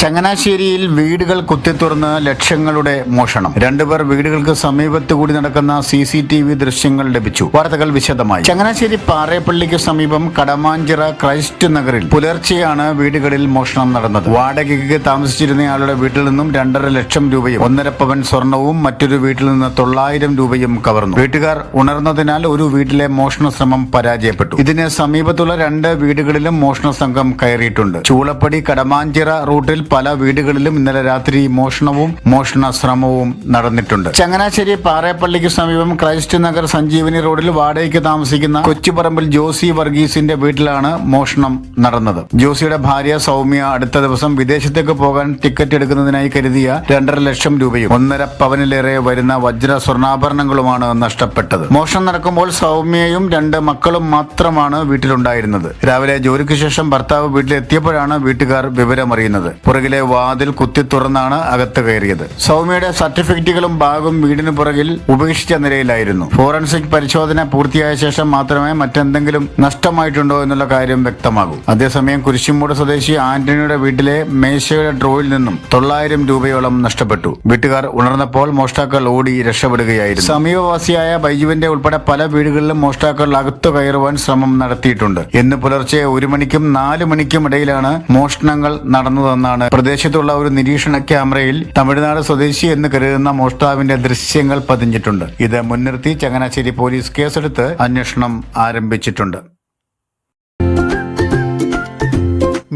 ചങ്ങനാശ്ശേരിയിൽ വീടുകൾ കുത്തിത്തുറന്ന് ലക്ഷങ്ങളുടെ മോഷണം. രണ്ടുപേർ വീടുകൾക്ക് സമീപത്ത് കൂടി നടക്കുന്ന സി സി ടി വി ദൃശ്യങ്ങൾ ലഭിച്ചു. വാർത്തകൾ വിശദമായി. ചങ്ങനാശ്ശേരി പാറേപ്പള്ളിക്ക് സമീപം കടമാഞ്ചിറ ക്രൈസ്റ്റ് നഗറിൽ പുലർച്ചെയാണ് വീടുകളിൽ മോഷണം നടന്നത്. വാടകയ്ക്ക് താമസിച്ചിരുന്നയാളുടെ വീട്ടിൽ നിന്നും രണ്ടര ലക്ഷം രൂപയും ഒന്നര പവൻ സ്വർണവും മറ്റൊരു വീട്ടിൽ നിന്ന് തൊള്ളായിരം രൂപയും കവർന്നു. വീട്ടുകാർ ഉണർന്നതിനാൽ ഒരു വീട്ടിലെ മോഷണ ശ്രമം പരാജയപ്പെട്ടു. ഇതിന് സമീപത്തുള്ള രണ്ട് വീടുകളിലും മോഷണ സംഘം കയറിയിട്ടുണ്ട്. ചൂളപ്പടി കടമാഞ്ചിറ റൂട്ടിൽ പല വീടുകളിലും ഇന്നലെ രാത്രി മോഷണവും മോഷണ ശ്രമവും നടന്നിട്ടുണ്ട്. ചങ്ങനാശ്ശേരി പാറേപ്പള്ളിക്ക് സമീപം ക്രൈസ്റ്റ് നഗർ സഞ്ജീവനി റോഡിൽ വാടകയ്ക്ക് താമസിക്കുന്ന കൊച്ചുപറമ്പിൽ ജോസി വർഗീസിന്റെ വീട്ടിലാണ് മോഷണം നടന്നത്. ജോസിയുടെ ഭാര്യ സൗമ്യ അടുത്ത ദിവസം വിദേശത്തേക്ക് പോകാൻ ടിക്കറ്റ് എടുക്കുന്നതിനായി കരുതിയ രണ്ടര ലക്ഷം രൂപയും ഒന്നര പവനിലേറെ വരുന്ന വജ്ര സ്വർണാഭരണങ്ങളുമാണ് നഷ്ടപ്പെട്ടത്. മോഷണം നടക്കുമ്പോൾ സൗമ്യയും രണ്ട് മക്കളും മാത്രമാണ് വീട്ടിലുണ്ടായിരുന്നത്. രാവിലെ ജോലിക്ക് ശേഷം ഭർത്താവ് വീട്ടിലെത്തിയപ്പോഴാണ് വീട്ടുകാർ വിവരമറിയുന്നത്. പുറകിലെ വാതിൽ കുത്തി തുറന്നാണ് അകത്ത് കയറിയത്. സൗമ്യയുടെ സർട്ടിഫിക്കറ്റുകളും ബാഗും വീടിന് പുറകിൽ ഉപേക്ഷിച്ച നിലയിലായിരുന്നു. ഫോറൻസിക് പരിശോധന പൂർത്തിയായ ശേഷം മാത്രമേ മറ്റെന്തെങ്കിലും നഷ്ടമായിട്ടുണ്ടോ എന്നുള്ള കാര്യം വ്യക്തമാകൂ. അതേസമയം കുരിശിമൂട് സ്വദേശി ആന്റണിയുടെ വീട്ടിലെ മേശയുടെ ഡ്രോയിൽ നിന്നും തൊള്ളായിരം രൂപയോളം നഷ്ടപ്പെട്ടു. വീട്ടുകാർ ഉണർന്നപ്പോൾ മോഷ്ടാക്കൾ ഓടി രക്ഷപ്പെടുകയായിരുന്നു. സമീപവാസിയായ ബൈജുവിന്റെ ഉൾപ്പെടെ പല വീടുകളിലും മോഷ്ടാക്കൾ അകത്തു കയറുവാൻ ശ്രമം നടത്തിയിട്ടുണ്ട്. ഇന്ന് പുലർച്ചെ ഒരു മണിക്കും നാല് മണിക്കും ഇടയിലാണ് മോഷണങ്ങൾ നടന്നതെന്നാണ് പ്രദേശത്തുള്ള ഒരു നിരീക്ഷണ ക്യാമറയിൽ തമിഴ്നാട് സ്വദേശി എന്ന് കരുതുന്ന മോഷ്ടാവിന്റെ ദൃശ്യങ്ങൾ പതിഞ്ഞിട്ടുണ്ട്. ഇത് മുൻനിർത്തി ചങ്ങനാശ്ശേരി പോലീസ് കേസെടുത്ത് അന്വേഷണം ആരംഭിച്ചിട്ടുണ്ട്.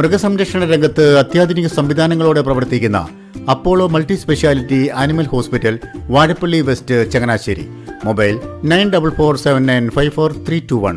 മൃഗസംരക്ഷണ രംഗത്ത് അത്യാധുനിക സംവിധാനങ്ങളോടെ പ്രവർത്തിക്കുന്ന Apollo multi speciality animal hospital Vazhappally west Changanassery. Mobile nine double four seven nine five four three two one.